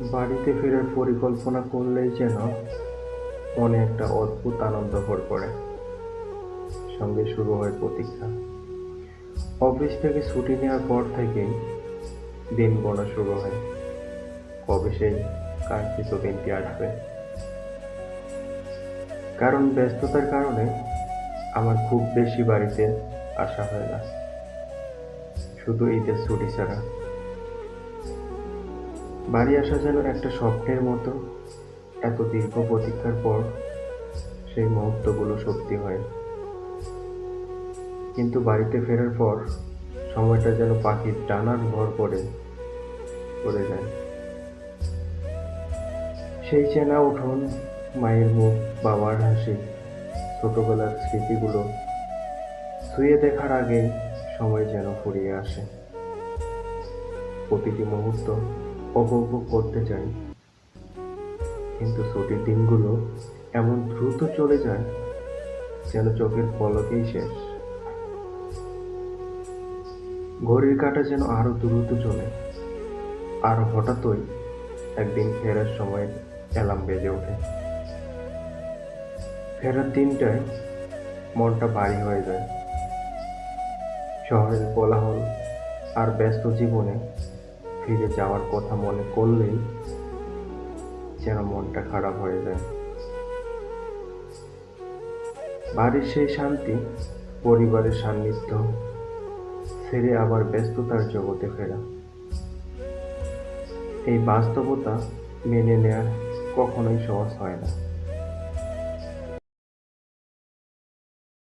বাড়িতে ফেরার পরিকল্পনা করলেই যেন মনে একটা অদ্ভুত আনন্দ ভর পড়ে সঙ্গে শুরু হয় প্রতীক্ষা। অফিস থেকে ছুটি নেওয়ার পর থেকেই দিন গোনা শুরু হয়। কবে সেই কাঙ্ক্ষিত দিনটি আসবে? কারণ ব্যস্ততার কারণে আমার খুব বেশি বাড়িতে আসা হয় না। শুধু ঈদের ছুটি ছাড়া। বাড়ি আসা যেন একটা স্বপ্নের মতো। এত দীর্ঘ প্রতীক্ষার পর সেই মুহূর্তগুলো সত্যি হয়। কিন্তু বাড়িতে ফেরার পর সময়টা যেন পাখির ডানার ভর করে পড়ে যায়। সেই চেনা উঠোন, মায়ের মুখ, বাবার হাসি, ছোটবেলার স্মৃতিগুলো ছুঁয়ে দেখার আগে সময় যেন ফুরিয়ে আসে। প্রতিটি মুহূর্ত উপভোগ করতে চাই। কিন্তু ছুটির দিনগুলো এমন দ্রুত চলে যায় যেন চোখের পলকেই শেষ। ঘড়ির কাটা যেন আরও দ্রুত চলে। আর হঠাৎই একদিন ফেরার সময় অ্যালার্ম বেজে ওঠে। ফেরার দিনটায় মনটা ভারী হয়ে যায়। শহরের কোলাহল আর ব্যস্ত জীবনে ফিরে যাওয়ার কথা মনে করলেই যেন মনটা খারাপ হয়ে যায়। বাড়ির সেই শান্তি, পরিবারের সান্নিধ্য, ছেড়ে আবার ব্যস্ততার জগতে ফেরা। এই বাস্তবতা মেনে নেওয়া কখনোই সহজ হয় না।